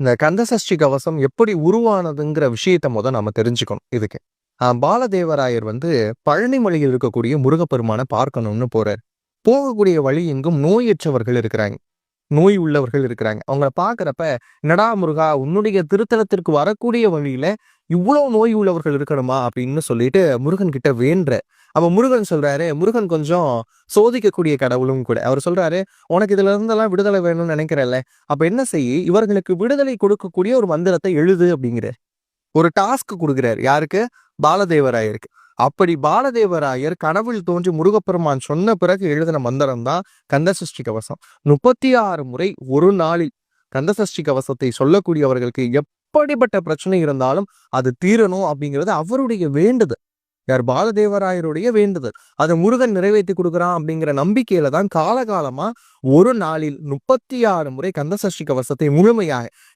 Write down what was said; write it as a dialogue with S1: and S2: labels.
S1: இந்த கந்தசஷ்டி கவசம் எப்படி உருவானதுங்கிற விஷயத்த முத நம்ம தெரிஞ்சுக்கணும் இதுக்கு. ஆஹ் பாலதேவராயர் வந்து பழனிமலையில் இருக்கக்கூடிய முருகப்பெருமானை பார்க்கணும்னு போறார். போகக்கூடிய வழி எங்கும் நோயற்றவர்கள் இருக்கிறாங்க. நோய் உள்ளவர்கள் இருக்கிறாங்க. அவங்கள பார்க்குறப்ப நடா முருகா உன்னுடைய திருத்தலத்திற்கு வரக்கூடிய வழியில இவ்வளவு நோய் உள்ளவர்கள் இருக்கணுமா அப்படின்னு சொல்லிட்டு முருகன் கிட்ட வேண்ட அப்ப முருகன் சொல்றாரு முருகன் கொஞ்சம் சோதிக்கக்கூடிய கடவுளும் கூட. அவர் சொல்றாரு உனக்கு இதுல இருந்தெல்லாம் விடுதலை வேணும்னு நினைக்கிறல்ல அப்ப என்ன செய்ய இவர்களுக்கு விடுதலை கொடுக்கக்கூடிய ஒரு மந்திரத்தை எழுது அப்படிங்கிற ஒரு டாஸ்க் கொடுக்குறாரு. யாருக்கு? பாலதேவராயருக்கு. அப்படி பாலதேவராயர் கனவில் தோன்றி முருகப்பெருமான் சொன்ன பிறகு எழுதின மந்திரம் தான் கந்தசஷ்டி கவசம். முப்பத்தி ஆறு முறை ஒரு நாளில் கந்தசஷ்டி கவசத்தை சொல்லக்கூடியவர்களுக்கு எப்படிப்பட்ட பிரச்சனை இருந்தாலும் அது தீரணும் அப்படிங்கிறது அவருடைய வேண்டுதல். யார் பாலதேவராயருடைய வேண்டுதல். அதை முருகன் நிறைவேற்றி கொடுக்குறான் அப்படிங்கிற நம்பிக்கையில தான் காலகாலமா ஒரு நாளில் முப்பத்தி ஆறு முறை கந்தசஷ்டி கவசத்தை முழுமையாக